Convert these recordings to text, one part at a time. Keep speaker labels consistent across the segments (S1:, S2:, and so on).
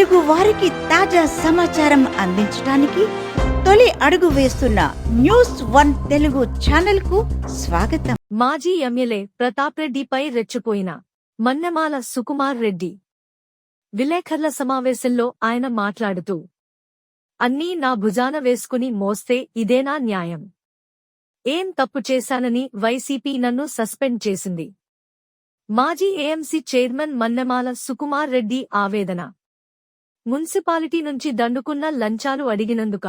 S1: తెలుగు వారికి తాజా సమాచారం అందించడానికి తొలి అడుగు వేస్తున్న న్యూస్ వన్ తెలుగు ఛానల్కు స్వాగతం.
S2: మాజీ ఎమ్మెల్యే ప్రతాప్ రెడ్డిపై రెచ్చిపోయిన మన్నెమాల సుకుమార్ రెడ్డి విలేకరుల సమావేశంలో ఆయన మాట్లాడుతూ అన్నీ నా భుజాన వేసుకుని మోస్తే ఇదేనా న్యాయం? ఏం తప్పు చేశానని వైసీపీ నన్ను సస్పెండ్ చేసింది. మాజీ ఏఎంసీ చైర్మన్ మన్నెమాల సుకుమార్ రెడ్డి ఆవేదన మున్సిపాలిటీ నుంచి దండుకున్న లంచాలు అడిగినందుక.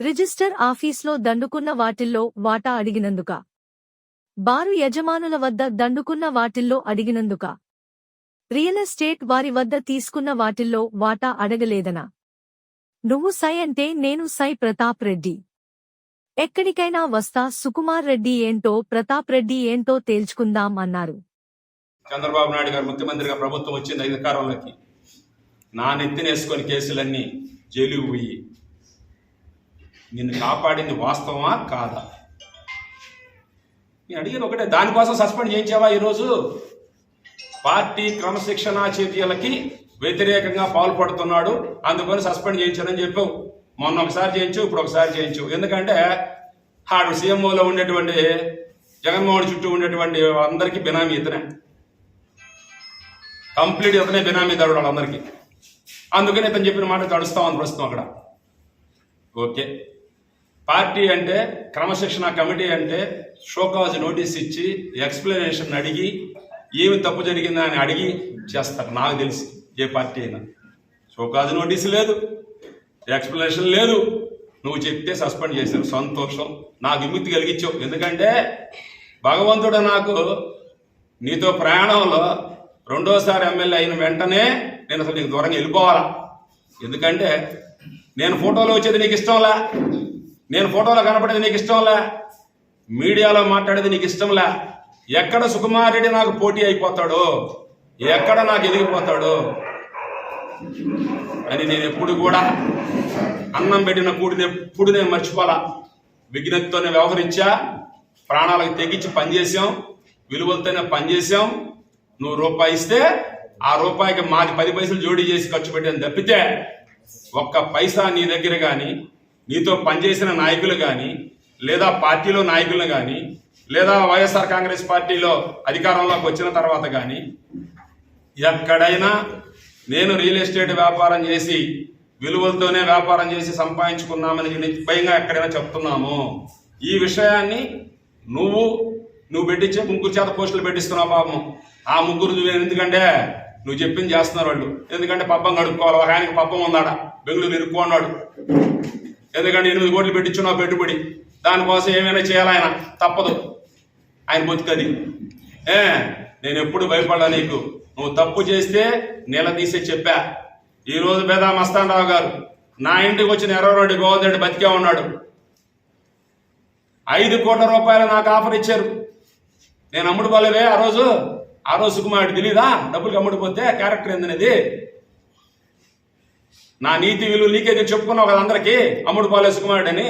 S2: రిజిస్టర్ ఆఫీస్లో దండుకున్న వాటిల్లో వాటా అడిగినందుక. బారు యజమానుల వద్ద దండుకున్న వాటిల్లో అడిగినందుక. రియల్ ఎస్టేట్ వారి వద్ద తీసుకున్న వాటిల్లో వాటా అడగలేదనా. నువ్వు సై అంటే నేను సై ప్రతాప్ రెడ్డి. ఎక్కడికైనా వస్తా సుకుమార్ రెడ్డి ఏంటో ప్రతాప్ రెడ్డి ఏంటో తేల్చుకుందాం అన్నారు.
S3: చంద్రబాబు నాయుడు గారు ముఖ్యమంత్రిగా ప్రభుత్వం వచ్చింది అధికారంలోకి. నా నెత్తినేసుకొని కేసులన్నీ జైలుకు పోయి నిన్ను కాపాడింది వాస్తవమా కాదా? నేను అడిగిన ఒకటే దానికోసం సస్పెండ్ చేయించావా ఈరోజు? పార్టీ క్రమశిక్షణా చర్యలకి వ్యతిరేకంగా పాల్పడుతున్నాడు అందుకని సస్పెండ్ చేయించానని చెప్పావు. మొన్న ఒకసారి చేయించు ఇప్పుడు ఒకసారి చేయించు ఎందుకంటే ఆడు సీఎంఓలో ఉండేటువంటి జగన్మోహన్ చుట్టూ ఉండేటువంటి అందరికీ బినామీ ఇతనే. కంప్లీట్ ఇతనే బినామీ దాడు వాళ్ళందరికీ. అందుకని ఇతను చెప్పిన మాట తడుస్తామని ప్రస్తుతం అక్కడ. ఓకే. పార్టీ అంటే క్రమశిక్షణ కమిటీ అంటే షోకాజ్ నోటీస్ ఇచ్చి ఎక్స్ప్లెనేషన్ అడిగి ఏమి తప్పు జరిగిందా అని అడిగి చేస్తారు. నాకు తెలిసి ఏ పార్టీ అయినా. షోకాజ్ నోటీస్ లేదు ఎక్స్ప్లెనేషన్ లేదు. నువ్వు చెప్తే సస్పెండ్ చేశారు. సంతోషం. నాకు విముక్తి కలిగించావు. ఎందుకంటే భగవంతుడు నాకు నీతో ప్రయాణంలో రెండోసారి ఎమ్మెల్యే అయిన వెంటనే నేను అసలు నీకు దూరంగా వెళ్ళిపోవాలా? ఎందుకంటే నేను ఫోటోలో వచ్చేది నీకు ఇష్టంలా నేను ఫోటోలో కనపడేది నీకు ఇష్టంలా మీడియాలో మాట్లాడేది నీకు ఇష్టంలా ఎక్కడ సుకుమారెడ్డి నాకు పోటీ అయిపోతాడో ఎక్కడ నాకు ఎదిగిపోతాడో అని నేను ఎప్పుడు కూడా అన్నం పెట్టిన కూడిని ఎప్పుడు నేను మర్చిపోలా. విఘ్నతతోనే వ్యవహరించా ప్రాణాలకు తెగించి పనిచేసాం విలువలతోనే పనిచేసాం నువ్వు రూపాయి ఇస్తే ఆ రూపాయికి మాది పది పైసలు జోడీ చేసి ఖర్చు పెట్టాను తప్పితే ఒక్క పైసా నీ దగ్గర కానీ నీతో పనిచేసిన నాయకులు కానీ లేదా పార్టీలో నాయకులు కానీ లేదా వైఎస్ఆర్ కాంగ్రెస్ పార్టీలో అధికారంలోకి వచ్చిన తర్వాత కానీ ఎక్కడైనా నేను రియల్ ఎస్టేట్ వ్యాపారం చేసి విలువలతోనే వ్యాపారం చేసి సంపాదించుకున్నామని నిర్భయంగా ఎక్కడైనా చెప్తున్నాము ఈ విషయాన్ని నువ్వు నువ్వు పెట్టించే ముగ్గురు చేత పోస్టులు పెట్టిస్తున్నావు పాపం. ఆ ముగ్గురు ఎందుకంటే నువ్వు చెప్పింది చేస్తున్నారు వాళ్ళు. ఎందుకంటే పబ్బం కడుక్కోవాలి ఒక ఆయనకి పబ్బం ఉందాడ? బెంగళూరు ఇరుక్కు అన్నాడు. ఎందుకంటే ఎనిమిది కోట్లు పెట్టించున్నావు పెట్టుబడి. దానికోసం ఏమైనా చేయాలి ఆయన? తప్పదు. ఆయన బతుకది. ఏ నేను ఎప్పుడు భయపడ్డా నీకు? నువ్వు తప్పు చేస్తే నిలదీసే చెప్పా. ఈరోజు బేదా మస్తానరావు గారు నా ఇంటికి వచ్చిన ఎర్రరెడ్డి గోవింద్ రెడ్డి బతికే ఉన్నాడు. ఐదు కోట్ల రూపాయలు నాకు ఆఫర్ ఇచ్చారు. నేను అమ్ముడు పోలేవే ఆ రోజు? ఆ రోజు సుకుమారుడు తెలీదా? డబ్బులు అమ్ముడుపోతే క్యారెక్టర్ ఏందనేది? నా నీతి విలువ నీకే నేను చెప్పుకున్నావు కదా అందరికీ? అమ్ముడు పోలే సుకుమారుడు అని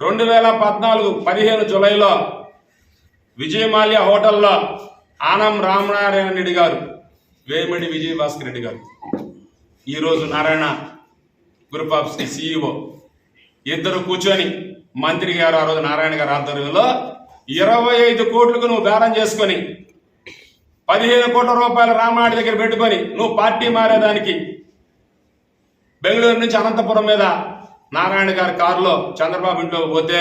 S3: రెండు వేల పద్నాలుగు పదిహేను జూలైలో విజయమాల్య హోటల్లో ఆనం రామనారాయణ రెడ్డి గారు వేమిడి విజయ భాస్కర్ రెడ్డి గారు. ఈరోజు నారాయణ గ్రూప్ ఆఫ్ సిఇఓ ఇద్దరు కూర్చొని మంత్రి గారు ఆ రోజు నారాయణ గారు ఆధ్వర్యంలో ఇరవై ఐదు కోట్లకు నువ్వు బేరం చేసుకొని పదిహేను కోట్ల రూపాయలు రామాడి దగ్గర పెట్టుకొని నువ్వు పార్టీ మారేదానికి బెంగళూరు నుంచి అనంతపురం మీద నారాయణ గారి కారులో చంద్రబాబు ఇంట్లో పోతే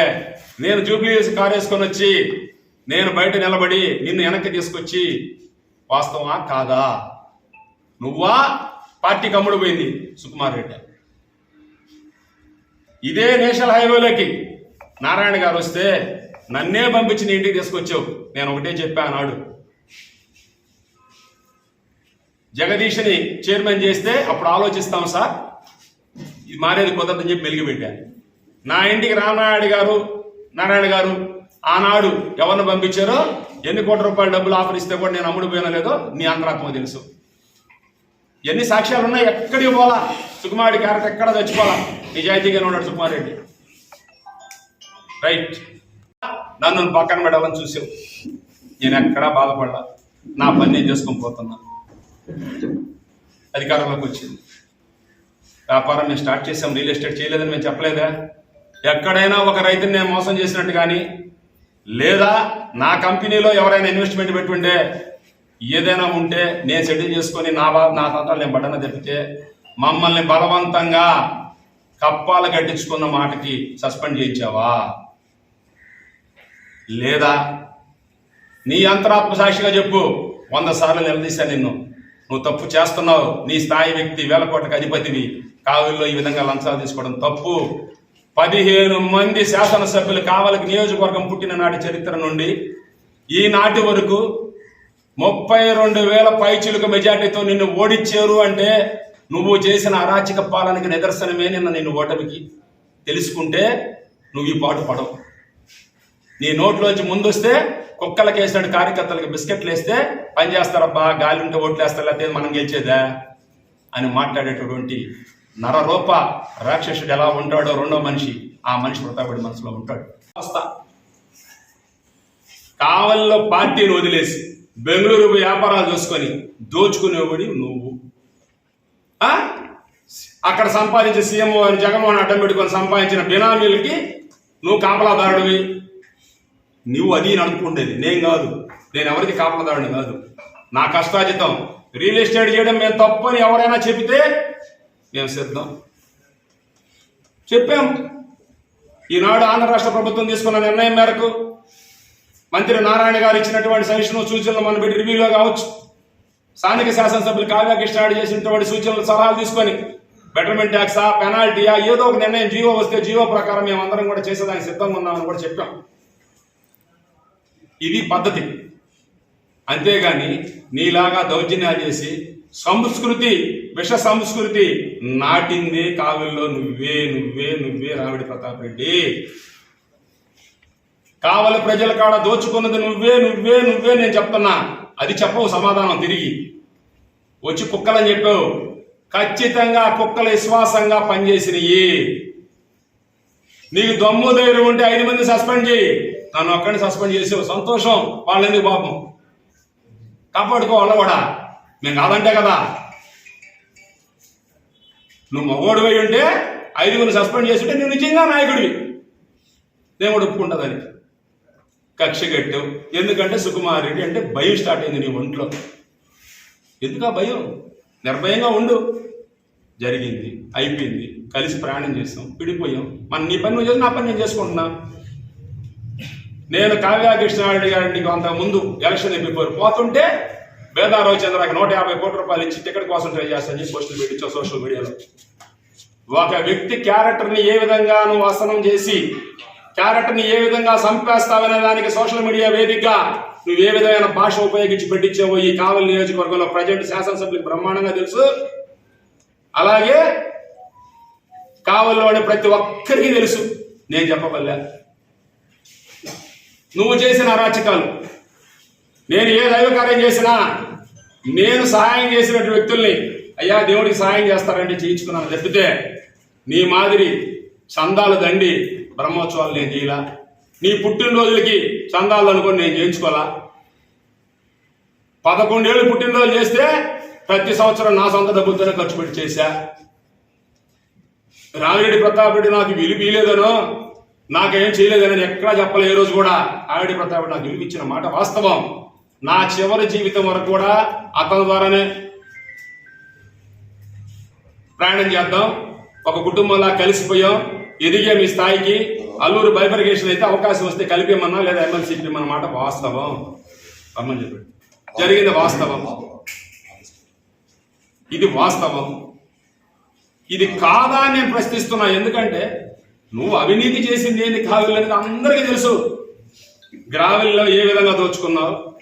S3: నేను జూబ్లీ కారు వేసుకొని వచ్చి నేను బయట నిలబడి నిన్ను వెనక్కి తీసుకొచ్చి వాస్తవమా? కాదా? నువ్వా? పార్టీ కమ్ముడు పోయింది సుకుమార్ రెడ్డి. ఇదే నేషనల్ హైవేలోకి నారాయణ గారు వస్తే నన్నే పంపించి నీ ఇంటికి తీసుకొచ్చావు. నేను ఒకటే చెప్పాను ఆడు జగదీష్ని చైర్మన్ చేస్తే అప్పుడు ఆలోచిస్తాం సార్. ఇది మారేది కుదరదని చెప్పి మెలిగిపెట్టాను నా ఇంటికి రామనాయుడు గారు నారాయణ గారు ఆనాడు ఎవరిని పంపించారో ఎన్ని కోట్ల రూపాయల డబ్బులు ఆఫర్ ఇస్తే కూడా నేను అమ్ముడుపోయినా లేదో నీ అంతరాత్మ తెలుసు. ఎన్ని సాక్ష్యాలు ఉన్నాయి ఎక్కడికి పోలా సుకుమారుడి క్యారెక్టర్ ఎక్కడ చచ్చిపోలా నిజాయితీగానే ఉన్నాడు సుకుమార్ రెడ్డి రైట్. నన్ను పక్కన పెట్టాలని చూసావు. నేను ఎక్కడా బాధపడలా. నా పని నేను చేసుకొని పోతున్నాను అధికారంలోకి వచ్చింది. వ్యాపారం మేము స్టార్ట్ చేసాం రియల్ ఎస్టేట్ చేయలేదని మేము చెప్పలేదా? ఎక్కడైనా ఒక రైతుని నేను మోసం చేసినట్టు కానీ లేదా నా కంపెనీలో ఎవరైనా ఇన్వెస్ట్మెంట్ పెట్టుంటే ఏదైనా ఉంటే నేను సెటిల్ చేసుకొని నా బా నా తంత్రాలు నేను బట్టన తెప్పితే మమ్మల్ని బలవంతంగా కప్పాలు కట్టించుకున్న మాటకి సస్పెండ్ చేయించావా? లేదా నీ అంతరాత్మ సాక్షిగా చెప్పు వంద సార్లు నిలదీశా నిన్ను. నువ్వు తప్పు చేస్తున్నావు. నీ స్థాయి వ్యక్తి వేల కోట్లకు అధిపతివి. కావుల్లో ఈ విధంగా లంచాలు తీసుకోవడం తప్పు. పదిహేను మంది శాసనసభ్యులు కావలికి నియోజకవర్గం పుట్టిన నాటి చరిత్ర నుండి ఈనాటి వరకు ముప్పై రెండు వేల పైచులకు మెజార్టీతో నిన్ను ఓడించారు అంటే నువ్వు చేసిన అరాచక పాలనకి నిదర్శనమే నిన్న నిన్ను ఓటమికి. తెలుసుకుంటే నువ్వు ఈ పాటు పడవు. నీ నోట్లోంచి ముందొస్తే కుక్కలకి వేసినట్టు కార్యకర్తలకు బిస్కెట్లు వేస్తే పని చేస్తారబ్బా గాలి ఉంటే ఓట్లు వేస్తారు లేకపోతే మనం గెలిచేదా? అని మాట్లాడేటటువంటి నరరూప రాక్షసుడు ఎలా ఉంటాడో రెండో మనిషి ఆ మనిషి ప్రతాపుడి మనసులో ఉంటాడు. వస్తా కావల్లో పార్టీని వదిలేసి బెంగళూరు వ్యాపారాలు చూసుకొని దోచుకునేవాడి నువ్వు. అక్కడ సంపాదించిన సీఎం అని జగన్మోహన్ అడ్డం పెట్టుకొని సంపాదించిన బినామీలకి నువ్వు కాపలాదారుడివి. నువ్వు అది అనుకుండేది. నేను కాదు. నేను ఎవరికి కాపలదాడిని కాదు. నా కష్టాజితం రియల్ ఎస్టేట్ చేయడం మేము తప్పని ఎవరైనా చెబితే మేము సిద్ధం. చెప్పాం. ఈనాడు ఆంధ్ర రాష్ట్ర ప్రభుత్వం తీసుకున్న నిర్ణయం మేరకు మంత్రి నారాయణ గారు ఇచ్చినటువంటి సజెషన్ సూచనలు మనం పెట్టి రివ్యూలో కావచ్చు. స్థానిక శాసనసభ్యులు కావ్య స్టార్ట్ చేసినటువంటి సూచనలు సలహాలు తీసుకొని బెటర్మెంట్ ట్యాక్సా పెనాల్టీయా ఏదో ఒక నిర్ణయం జీవో వస్తే జీవో ప్రకారం మేము అందరం కూడా చేసేదానికి సిద్ధంగా ఉన్నామని కూడా చెప్పాం. ఇది పద్ధతి. అంతేగాని నీలాగా దౌర్జన్యాలు చేసి సంస్కృతి విష సంస్కృతి నాటింది కావుల్లో నువ్వే నువ్వే నువ్వే రావిడి ప్రతాప్ రెడ్డి. కావలి ప్రజల కాడ దోచుకున్నది నువ్వే నువ్వే నువ్వే నేను చెప్తున్నా. అది చెప్పవు సమాధానం తిరిగి. వచ్చి కుక్కలని చెప్పావు. ఖచ్చితంగా కుక్కలు విశ్వాసంగా పనిచేసినవి నీకు దమ్ము ధైర్యం ఉంటే ఐదు మంది సస్పెండ్ చేయి. నన్ను ఒక్కడిని సస్పెండ్ చేసావు సంతోషం వాళ్ళెందుకు పాపం? కాపాడుకోవాల కూడా మేము కాదంటే కదా. నువ్వు మగోడు పోయి ఉంటే ఐదుగురిని సస్పెండ్ చేసి ఉంటే నువ్వు నిజంగా నాయకుడివి. దేవుడు ఒప్పుకుంటుందని కక్ష కట్టావు ఎందుకంటే సుకుమారెడ్డి అంటే భయం స్టార్ట్ అయింది నీ ఒంట్లో. ఎందుకు ఆ భయం? నిర్భయంగా ఉండు. జరిగింది. అయిపోయింది. కలిసి ప్రయాణం చేస్తాం విడిపోయాం. మన నీ పని నువ్వు చేసి నా పని నేను చేసుకుంటున్నా. నేను కావ్య కృష్ణారెడ్డి గారిని కొంత ముందు ఎలక్షన్ బిఫోర్ పోతుంటే వేదారావు చంద్ర నూట యాభై కోట్ల రూపాయలు ఇచ్చి టికెట్ కోసం ట్రై చేస్తాను పోస్టులు పెట్టించావు సోషల్ మీడియాలో ఒక వ్యక్తి క్యారెక్టర్ని ఏ విధంగా నువ్వు అసనం చేసి క్యారెక్టర్ని ఏ విధంగా సంపేస్తావనే దానికి సోషల్ మీడియా వేదికగా నువ్వు ఏ విధమైన భాష ఉపయోగించి పెట్టించావో ఈ కావలి నియోజకవర్గంలో ప్రజెంట్ శాసనసభ్యులకు బ్రహ్మాండంగా తెలుసు. అలాగే కావలిలోని ప్రతి ఒక్కరికి తెలుసు. నేను చెప్పబల్లా నువ్వు చేసిన అరాచకాలు. నేను ఏ దైవ కార్యం చేసినా నేను సహాయం చేసినటువంటి వ్యక్తుల్ని అయ్యా దేవుడికి సహాయం చేస్తారంటే చేయించుకున్నాను. తప్పితే నీ మాదిరి చందాలు దండి బ్రహ్మోత్సవాలు నేను చేయాల? నీ పుట్టినరోజులకి చందాలు అనుకొని నేను చేయించుకోవాలా? పదకొండేళ్ళు పుట్టినరోజు చేస్తే ప్రతి సంవత్సరం నా సొంత డబ్బులతోనే ఖర్చు పెట్టి చేశా. రామిరెడ్డి ప్రతాప్ రెడ్డి నాకు విలువ ఇలేదనో నాకేం చేయలేదని ఎక్కడా చెప్పలే ఏ రోజు కూడా. ఆవిడ ప్రతాప్ నాకు విలువ మాట వాస్తవం. నా చివరి జీవితం వరకు కూడా అతని ద్వారానే ప్రయాణం చేద్దాం. ఒక కుటుంబంలా కలిసిపోయాం. ఎదిగే మీ స్థాయికి అల్లూరు బైఫర్గేషన్ అయితే అవకాశం వస్తే కలిపేమన్నా లేదా ఎమ్మెల్సీ మన మాట వాస్తవం. రమ్మని చెప్పాడు. జరిగింది వాస్తవం. ఇది వాస్తవం. ఇది కాదా అని నేను ప్రశ్నిస్తున్నా. ఎందుకంటే నువ్వు అవినీతి చేసింది ఏంది? కావిల్ అనేది అందరికీ తెలుసు. గ్రావెల్లో ఏ విధంగా దోచుకున్నావు?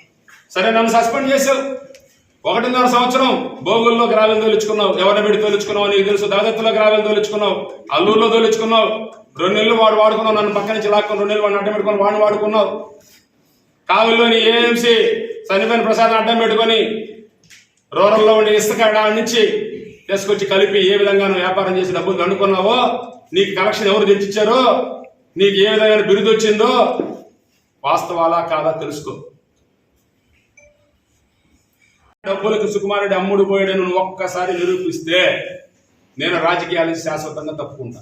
S3: సరే నన్ను సస్పెండ్ చేసావు. ఒకటిన్నర సంవత్సరం భోగుల్లో గ్రావెల్ తోలుచుకున్నావు ఎవరిని పెట్టి తోలుచుకున్నావు నీకు తెలుసు. దాదత్తులో గ్రావెల్ తోలుచుకున్నావు అల్లూరులో తోలుచుకున్నావు రెండు నెలలు వాడు వాడుకున్నావు. నన్ను పక్క నుంచి లాక్కొని రెండు నెలలు వాడిని అడ్డం పెట్టుకొని వాడిని వాడుకున్నావు. కావుల్లోని ఏఎంసీ చనిపోయిన ప్రసాద్ అడ్డం పెట్టుకొని రూరల్లో ఉండే ఇసుక నుంచి తీసుకొచ్చి కలిపి ఏ విధంగా నువ్వు వ్యాపారం చేసి డబ్బులు దండుకున్నావో నీకు కలెక్షన్ ఎవరు తెచ్చిచ్చారో నీకు ఏ విధమైన బిరుదు వచ్చిందో వాస్తవాలా కాదా తెలుసుకో. డబ్బులకు సుకుమారుడి అమ్ముడు పోయాడని నువ్వు ఒక్కసారి నిరూపిస్తే నేను రాజకీయాలు శాశ్వతంగా తప్పుకుంటా.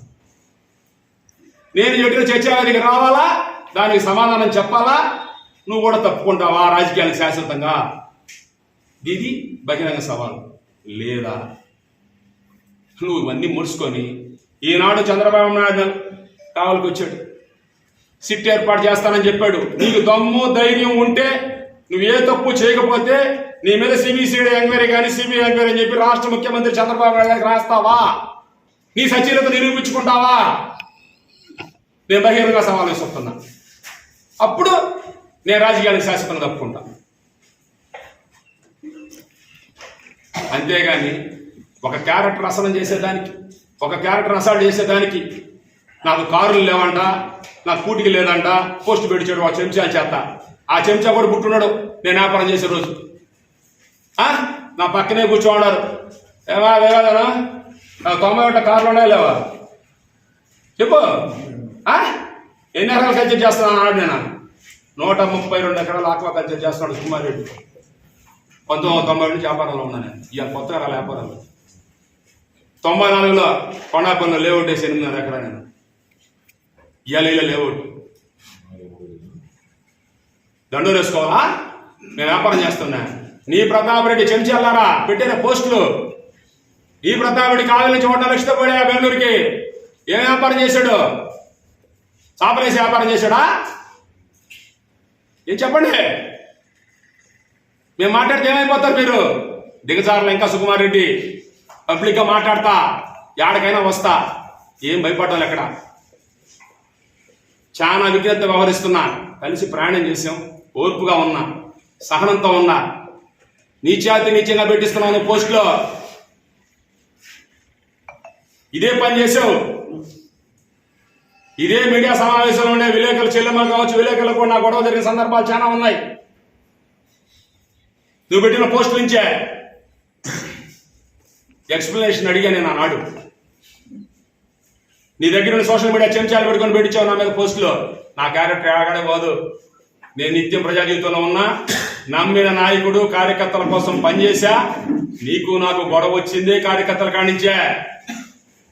S3: నేను చెప్పిన చర్చానికి రావాలా? దానికి సమాధానం చెప్పాలా? నువ్వు కూడా తప్పుకుంటావా రాజకీయాలకు శాశ్వతంగా? ఇది బహిరంగ సవాలు లేదా? నువ్వు ఇవన్నీ ముడుచుకొని ఈనాడు చంద్రబాబు నాయుడు కావాలకు వచ్చాడు. సిట్ ఏర్పాటు చేస్తానని చెప్పాడు. నీకు దమ్ము ధైర్యం ఉంటే నువ్వు ఏ తప్పు చేయకపోతే నీ మీద సిబిసిఐడి ఎంక్వైరీ కానీ సిబిఐ ఎంక్వైరీ అని చెప్పి రాష్ట్ర ముఖ్యమంత్రి చంద్రబాబు నాయుడు గారికి రాస్తావా? నీ సచీలత నిరూపించుకుంటావా? నేను బహిరంగ సవాలు వేసుకున్నా అప్పుడు నేను రాజకీయాలకు శాశ్వతం తప్పుకుంటా. అంతేగాని ఒక క్యారెక్టర్ అసలు చేసేదానికి ఒక క్యారెక్టర్ అసాల్ట్ చేసేదానికి నాకు కారులు లేవంట నాకు కూటికి లేదంట పోస్ట్ పెట్టించాడు ఆ చెంచా చేత. ఆ చెంచా కూడా పుట్టున్నాడు. నేను వ్యాపారం చేసే రోజు. ఆ? నా పక్కనే కూర్చోన్నారు ఏమా లేవాదనా తొంభై ఒకటి కార్లు ఉన్నాయా లేవా? చెప్పు. ఎన్ని ఎకరాలు కల్చర్ చేస్తున్నాను అన్నాడు నేను. నూట ముప్పై రెండు ఎకరాలు ఆక్వా కల్చర్ చేస్తున్నాడు కుమార్ పంతొమ్మిది వందల తొంభై నుంచి వ్యాపారంలో ఉన్నాను నేను. కొత్త రకాల వ్యాపారాలు. తొంభై నాలుగులో కొండాపల్లిలో లేఅవుట్ వేసి ఎనిమిదిన్నర ఎకరా నేను ఇవాళ ఇలా లేఅవుట్. దండోరు వేసుకోవాలా? నేను వ్యాపారం చేస్తున్నా. నీ ప్రతాప్ రెడ్డి చెంచాలారా? పెట్టిన పోస్టులు. ఈ ప్రతాప్ రెడ్డి కావాలి నుంచి వంట లక్షతో పోయా బెంగళూరుకి? ఏం వ్యాపారం చేశాడు? చాపలేసి వ్యాపారం చేశాడా? ఏం చెప్పండి? మేము మాట్లాడితే ఏమైపోతారు మీరు? దిగజారులు ఇంకా సుకుమార్ రెడ్డి. పబ్లిక్గా మాట్లాడతా ఎక్కడికైనా వస్తా. ఏం భయపడ్డాలి ఎక్కడ? చాలా విజ్ఞత వ్యవహరిస్తున్నా. కలిసి ప్రయాణం చేసాం ఓర్పుగా ఉన్నా సహనంతో ఉన్నా. నీచాతి నీచంగా పెట్టిస్తున్నాను పోస్టులో. ఇదే పని చేసావు ఇదే మీడియా సమావేశంలో ఉండే విలేకరులు చెల్లెమ్మలు కావచ్చు విలేకరులు కూడా నా గొడవ జరిగిన సందర్భాలు చాలా ఉన్నాయి. నువ్వు పెట్టిన పోస్టు నుంచే. ఎక్స్ప్లెనేషన్ అడిగా నేను ఆనాడు. నీ దగ్గర ఉన్న సోషల్ మీడియా చెంచాలు పెట్టుకొని పెట్టించావు నా మీద పోస్టులో. నా క్యారెక్టర్ ఆగడే పోదు నేను నిత్యం ప్రజా జీవితంలో ఉన్నా నమ్మిన నాయకుడు కార్యకర్తల కోసం పనిచేశా. నీకు నాకు గొడవ వచ్చింది కార్యకర్తల కానించే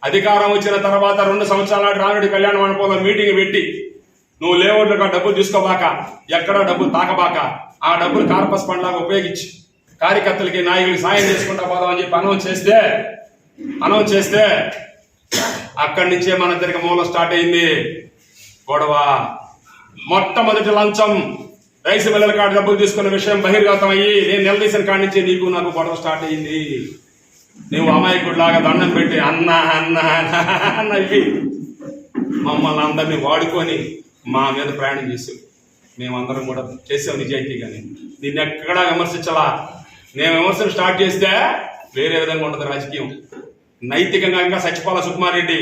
S3: అధికారం వచ్చిన తర్వాత రెండు సంవత్సరాల నాటి రానుడి కళ్యాణ మండపంలో మీటింగ్ పెట్టి నువ్వు లేఅవుట్లుగా డబ్బులు తీసుకోబాక ఎక్కడ డబ్బులు తాకబాక ఆ డబ్బులు కార్పస్ పండ్లాగా ఉపయోగించి కార్యకర్తలకి నాయకులకి సాయం చేసుకుంటా పోదామని చెప్పి అనౌన్స్ చేస్తే అనౌన్స్ చేస్తే అక్కడి నుంచే మన ఇద్దరికి మూలం స్టార్ట్ అయింది. గొడవ. మొట్టమొదటి లంచం రైస్ మిల్లల కాడ డబ్బులు తీసుకున్న విషయం బహిర్గతం అయ్యి నేను నిలదీసిన కాడి నుంచి నీకు నాకు గొడవ స్టార్ట్ అయింది నువ్వు అమాయకుడిలాగా దండం పెట్టి అన్న అన్న అన్న ఇవి మమ్మల్ని అందరినీ వాడుకొని మా మీద ప్రయాణం చేసావు. మేమందరం కూడా చేసావు నిజాయితీగానే. నిన్ను ఎక్కడా విమర్శించలా. నేను విమర్శలు స్టార్ట్ చేస్తే వేరే విధంగా ఉంటుంది రాజకీయం. నైతికంగా ఇంకా సచిపాల సుకుమార్ రెడ్డి